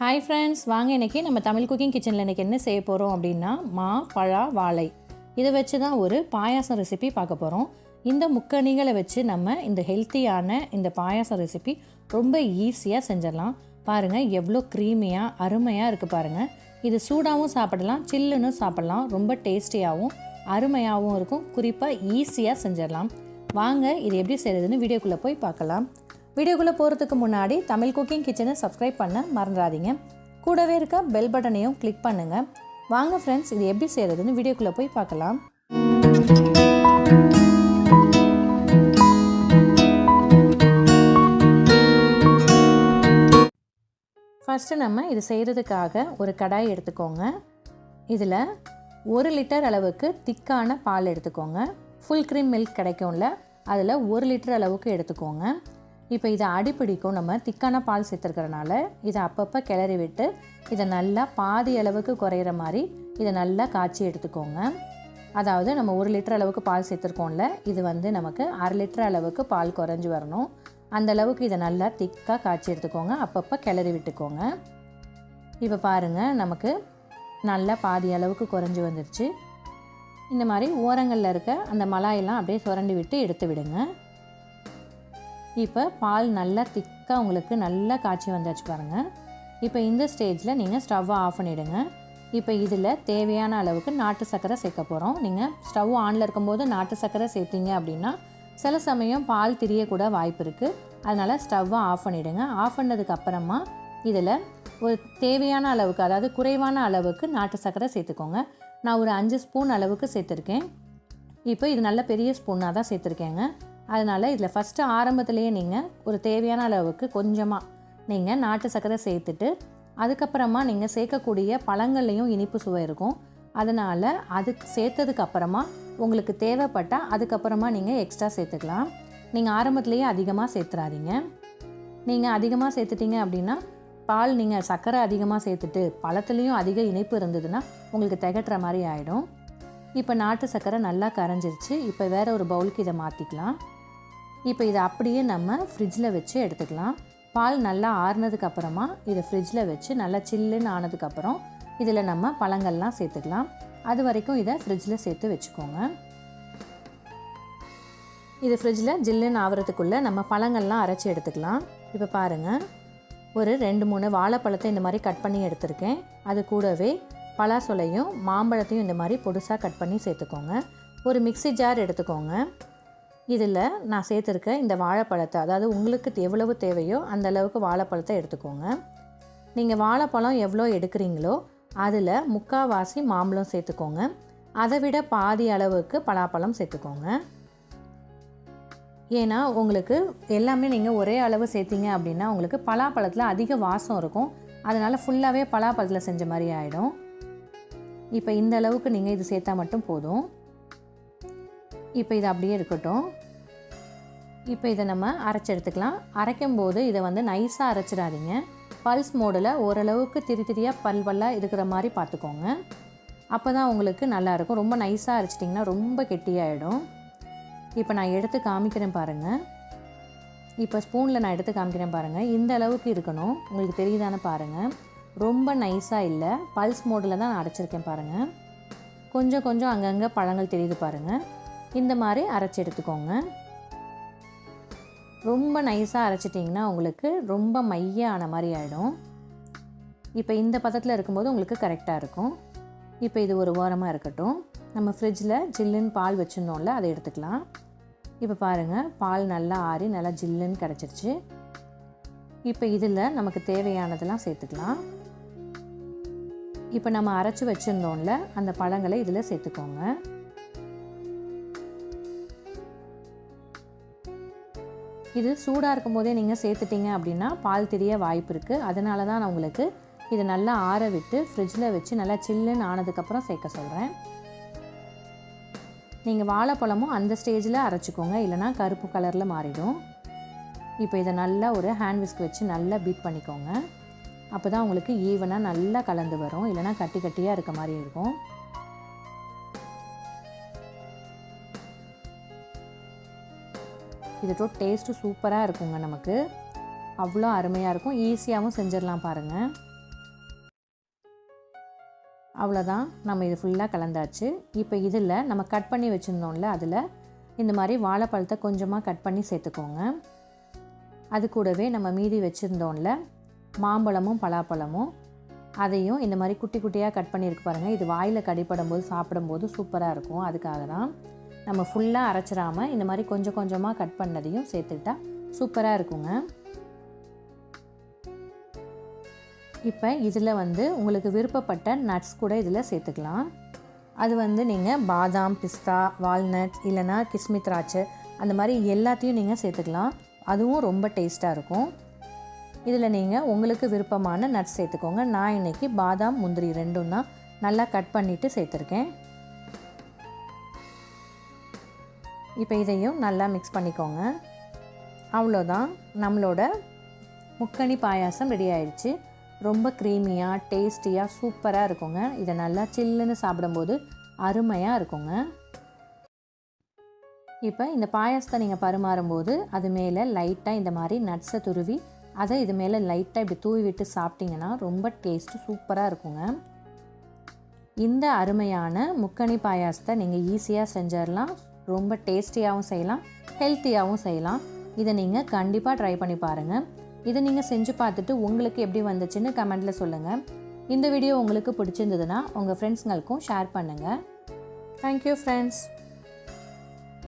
Hi friends வாங்க இன்றைக்கி நம்ம தமிழ் குக்கிங் கிச்சனில் இன்றைக்கி என்ன செய்ய போகிறோம் அப்படின்னா மா பழா வாழை. இதை வச்சு தான் ஒரு பாயாசம் ரெசிபி பார்க்க போகிறோம் இந்த முக்கணிகளை வச்சு நம்ம இந்த ஹெல்த்தியான இந்த பாயாசம் ரெசிபி ரொம்ப ஈஸியாக செஞ்சிடலாம். பாருங்கள் எவ்வளோ க்ரீமியாக அருமையாக இருக்குது பாருங்கள் இது சூடாகவும் சாப்பிடலாம் சில்லுன்னு சாப்பிடலாம் ரொம்ப டேஸ்டியாகவும் அருமையாகவும் இருக்கும். குறிப்பாக ஈஸியாக செஞ்சிடலாம். வாங்க இது எப்படி செய்கிறதுன்னு வீடியோக்குள்ளே போய் பார்க்கலாம். வீடியோக்குள்ளே போகிறதுக்கு முன்னாடி தமிழ் குக்கிங் கிச்சனை சப்ஸ்கிரைப் பண்ண மறந்துடாதீங்க. கூடவே இருக்க பெல் பட்டனையும் கிளிக் பண்ணுங்கள் வாங்க ஃப்ரெண்ட்ஸ் இது எப்படி செய்கிறதுன்னு வீடியோக்குள்ளே போய் பார்க்கலாம். ஃபஸ்ட்டு நம்ம இது செய்கிறதுக்காக ஒரு கடாய் எடுத்துக்கோங்க. இதில் ஒரு லிட்டர் அளவுக்கு திக்கான பால் எடுத்துக்கோங்க. ஃபுல் க்ரீம் மில்க் கிடைக்கும்ல அதில் ஒரு லிட்டர் அளவுக்கு எடுத்துக்கோங்க. இப்போ இதை அடிப்பிடிக்கும் நம்ம திக்கான பால் சேர்த்துருக்கிறனால இதை அப்பப்போ கிளறி விட்டு இதை நல்லா பாதி அளவுக்கு குறையிற மாதிரி இதை நல்லா காய்ச்சி எடுத்துக்கோங்க. அதாவது நம்ம ஒரு லிட்டர் அளவுக்கு பால் சேர்த்துருக்கோம்ல இது வந்து நமக்கு அரை லிட்டர் அளவுக்கு பால் குறைஞ்சி வரணும். அந்த அளவுக்கு இதை நல்லா திக்காக காய்ச்சி எடுத்துக்கோங்க அப்பப்போ கிளறி விட்டுக்கோங்க. இப்போ பாருங்கள் நமக்கு நல்லா பாதி அளவுக்கு குறைஞ்சி வந்துருச்சு. இந்த மாதிரி ஓரங்களில் இருக்க அந்த மலாயெல்லாம் அப்படியே சுரண்டி விட்டு எடுத்து விடுங்க. இப்போ பால் நல்லா திக்காக உங்களுக்கு நல்லா காய்ச்சி வந்தாச்சு பாருங்கள் இப்போ இந்த ஸ்டேஜில் நீங்கள் ஸ்டவ்வை ஆஃப் பண்ணிவிடுங்க இப்போ இதில் தேவையான அளவுக்கு நாட்டு சர்க்கரை சேர்க்க போகிறோம் நீங்கள் ஸ்டவ் ஆனில் இருக்கும்போது நாட்டு சர்க்கரை சேர்த்தீங்க அப்படின்னா சில சமயம் பால் திரியக்கூட வாய்ப்பு இருக்குது அதனால் ஸ்டவ்வை ஆஃப் பண்ணிவிடுங்க ஆஃப் பண்ணதுக்கப்புறமா இதில் ஒரு தேவையான அளவுக்கு அதாவது குறைவான அளவுக்கு நாட்டு சர்க்கரை சேர்த்துக்கோங்க. நான் ஒரு அஞ்சு ஸ்பூன் அளவுக்கு சேர்த்துருக்கேன். இப்போ இது நல்ல பெரிய ஸ்பூனாக தான் சேர்த்துருக்கேங்க. அதனால் இதில் ஃபஸ்ட்டு ஆரம்பத்துலேயே நீங்கள் ஒரு தேவையான அளவுக்கு கொஞ்சமாக நீங்கள் நாட்டு சர்க்கரை சேர்த்துட்டு அதுக்கப்புறமா நீங்கள் சேர்க்கக்கூடிய பழங்கள்லேயும் இனிப்பு சுவை இருக்கும். அதனால் அது சேர்த்ததுக்கப்புறமா உங்களுக்கு தேவைப்பட்டால் அதுக்கப்புறமா நீங்கள் எக்ஸ்ட்ரா சேர்த்துக்கலாம். நீங்கள் ஆரம்பத்துலேயே அதிகமாக சேர்த்துறாதீங்க. நீங்கள் அதிகமாக சேர்த்துட்டீங்க அப்படின்னா பால் நீங்கள் சர்க்கரை அதிகமாக சேர்த்துட்டு பழத்துலேயும் அதிக இனிப்பு இருந்ததுன்னா உங்களுக்கு திகட்டுற மாதிரி ஆகிடும் இப்போ நாட்டு சர்க்கரை நல்லா கரைஞ்சிருச்சு. இப்போ வேறு ஒரு பவுலுக்கு இதை மாற்றிக்கலாம் இப்போ இதை அப்படியே நம்ம ஃப்ரிட்ஜில் வச்சு எடுத்துக்கலாம். பால் நல்லா ஆறுனதுக்கப்புறமா இதை ஃப்ரிட்ஜில் வச்சு நல்லா சில்லுன்னு ஆனதுக்கப்புறம் இதில் நம்ம பழங்கள்லாம் சேர்த்துக்கலாம். அது வரைக்கும் இதை ஃப்ரிட்ஜில் சேர்த்து வச்சுக்கோங்க. இது ஃப்ரிட்ஜில் ஜில்லுன்னு ஆகிறதுக்குள்ளே நம்ம பழங்கள்லாம் அரைச்சி எடுத்துக்கலாம். இப்போ பாருங்கள் ஒரு ரெண்டு மூணு வாழைப்பழத்தை இந்த மாதிரி கட் பண்ணி எடுத்திருக்கேன். அது கூடவே பலாசொலையும் மாம்பழத்தையும் இந்த மாதிரி பொடுசாக கட் பண்ணி சேர்த்துக்கோங்க. ஒரு மிக்சி ஜார் எடுத்துக்கோங்க. இதில் நான் சேர்த்துருக்க இந்த வாழைப்பழத்தை அதாவது உங்களுக்கு எவ்வளவு தேவையோ அந்த அளவுக்கு வாழைப்பழத்தை எடுத்துக்கோங்க. நீங்கள் வாழைப்பழம் எவ்வளோ எடுக்கிறீங்களோ அதில் முக்கால்வாசி மாம்பழம் சேர்த்துக்கோங்க. அதை விட பாதி அளவுக்கு பலாப்பழம் சேர்த்துக்கோங்க. ஏன்னா உங்களுக்கு எல்லாமே நீங்கள் ஒரே அளவு சேர்த்திங்க அப்படின்னா உங்களுக்கு பலாப்பழத்தில் அதிக வாசம் இருக்கும். அதனால் ஃபுல்லாகவே பலாப்பழத்தில் செஞ்ச மாதிரி ஆகிடும் இப்போ இந்த அளவுக்கு நீங்கள் இது சேர்த்தா மட்டும் போதும். இப்போ இது அப்படியே இருக்கட்டும். இப்போ இதை நம்ம அரைச்சி எடுத்துக்கலாம். அரைக்கும் போது இதை வந்து நைஸாக அரைச்சிடாதீங்க. பல்ஸ் மோடில் ஓரளவுக்கு திரி திரியாக பல் பல்லாக இருக்கிற மாதிரி பார்த்துக்கோங்க. அப்போ தான் உங்களுக்கு நல்லாயிருக்கும் ரொம்ப நைஸாக அரைச்சிட்டிங்கன்னா ரொம்ப கெட்டியாகிடும் இப்போ நான் எடுத்து காமிக்கிறேன் பாருங்கள் இப்போ ஸ்பூனில் நான் எடுத்து காமிக்கிறேன் பாருங்கள் இந்த அளவுக்கு இருக்கணும். உங்களுக்கு தெரியுதானே பாருங்கள் ரொம்ப நைஸாக இல்லை. பல்ஸ் மோடில் தான் நான் அரைச்சிருக்கேன் பாருங்கள் கொஞ்சம் கொஞ்சம் அங்கங்கே பழங்கள் தெரியுது பாருங்கள் இந்த மாதிரி அரைச்சி எடுத்துக்கோங்க. ரொம்ப நைஸாக அரைச்சிட்டிங்கன்னா உங்களுக்கு ரொம்ப மைய ஆன மாதிரி ஆகிடும் இப்போ இந்த பதத்தில் இருக்கும்போது உங்களுக்கு கரெக்டாக இருக்கும். இப்போ இது ஒரு ஓரமாக இருக்கட்டும். நம்ம ஃப்ரிட்ஜில் ஜில்லுன்னு பால் வச்சுருந்தோம்ல அதை எடுத்துக்கலாம். இப்போ பாருங்கள் பால் நல்லா ஆறி நல்லா ஜில்லுன்னு கிடச்சிருச்சு. இப்போ இதில் நமக்கு தேவையானதெல்லாம் சேர்த்துக்கலாம். இப்போ நம்ம அரைச்சி வச்சுருந்தோம்ல அந்த பழங்களை இதில் சேர்த்துக்கோங்க. இது சூடாக இருக்கும் போதே நீங்கள் சேர்த்துட்டீங்க அப்படின்னா பால் தெரிய வாய்ப்பு இருக்குது அதனால தான் நான் உங்களுக்கு இதை நல்லா ஆற விட்டு ஃப்ரிட்ஜில் வச்சு நல்லா சில்லுன்னு ஆனதுக்கப்புறம் சேர்க்க சொல்கிறேன் நீங்கள் வாழைப்பழமும் அந்த ஸ்டேஜில் அரைச்சிக்கோங்க. இல்லைனா கருப்பு கலரில் மாறிடும். இப்போ இதை நல்லா ஒரு ஹேண்ட் விஸ்க் வச்சு நல்லா பீட் பண்ணிக்கோங்க. அப்போ தான் உங்களுக்கு ஈவனாக நல்லா கலந்து வரும். இல்லைனா கட்டி கட்டியாக இருக்க மாதிரி இருக்கும். இதோட டேஸ்ட்டு சூப்பராக இருக்குங்க நமக்கு. அவ்வளோ அருமையாக இருக்கும். ஈஸியாகவும் செஞ்சிடலாம் பாருங்கள் அவ்வளோதான். நம்ம இது ஃபுல்லாக கலந்தாச்சு. இப்போ இதில் நம்ம கட் பண்ணி வச்சுருந்தோம்ல அதில் இந்த மாதிரி வாழைப்பழத்தை கொஞ்சமாக கட் பண்ணி சேர்த்துக்கோங்க. அது கூடவே நம்ம மீதி வச்சுருந்தோம்ல மாம்பழமும் பலாப்பழமும் அதையும் இந்த மாதிரி குட்டி குட்டியாக கட் பண்ணியிருக்கு பாருங்கள் இது வாயில் கடிப்படும் போது சாப்பிடும்போது சூப்பராக இருக்கும். அதுக்காக தான் நம்ம ஃபுல்லாக அரைச்சிடாமல் இந்த மாதிரி கொஞ்சம் கொஞ்சமாக கட் பண்ணதையும் சேர்த்துக்கிட்டா சூப்பராக இருக்குங்க. இப்போ இதில் வந்து உங்களுக்கு விருப்பப்பட்ட நட்ஸ் கூட இதில் சேர்த்துக்கலாம். அது வந்து நீங்கள் பாதாம் பிஸ்தா வால்நட் இல்லைனா கிஸ்மி திராட்சை அந்த மாதிரி எல்லாத்தையும் நீங்கள் சேர்த்துக்கலாம். அதுவும் ரொம்ப டேஸ்ட்டாக இருக்கும். இதில் நீங்கள் உங்களுக்கு விருப்பமான நட்ஸ் சேர்த்துக்கோங்க. நான் இன்றைக்கி பாதாம் முந்திரி ரெண்டும் தான் நல்லா கட் பண்ணிவிட்டு சேர்த்துருக்கேன். இப்போ இதையும் நல்லா மிக்ஸ் பண்ணிக்கோங்க. அவ்வளோதான். நம்மளோட முக்கணி பாயாசம் ரெடி ஆயிடுச்சு. ரொம்ப க்ரீமியாக டேஸ்டியாக சூப்பராக இருக்குங்க. இதை நல்லா சில்லுன்னு சாப்பிடும்போது அருமையாக இருக்குங்க. இப்போ இந்த பாயாசத்தை நீங்கள் பரிமாறும்போது அது மேலே லைட்டாக இந்த மாதிரி நட்ஸை துருவி அதை இது மேலே லைட்டாக இப்படி தூவி விட்டு சாப்பிட்டிங்கன்னா ரொம்ப டேஸ்ட்டு சூப்பராக இருக்குங்க. இந்த அருமையான முக்கணி பாயாசத்தை நீங்கள் ஈஸியாக செஞ்சிடலாம். ரொம்ப டேஸ்டியாகவும் செய்யலாம் ஹெல்த்தியாகவும் செய்யலாம். இதை நீங்கள் கண்டிப்பாக ட்ரை பண்ணி பாருங்கள் இதை நீங்கள் செஞ்சு பார்த்துட்டு உங்களுக்கு எப்படி வந்துச்சுன்னு கமெண்ட்டில் சொல்லுங்கள் இந்த வீடியோ உங்களுக்கு பிடிச்சிருந்ததுன்னா உங்கள் ஃப்ரெண்ட்ஸுங்களுக்கும் ஷேர் பண்ணுங்கள் தேங்க்யூ ஃப்ரெண்ட்ஸ்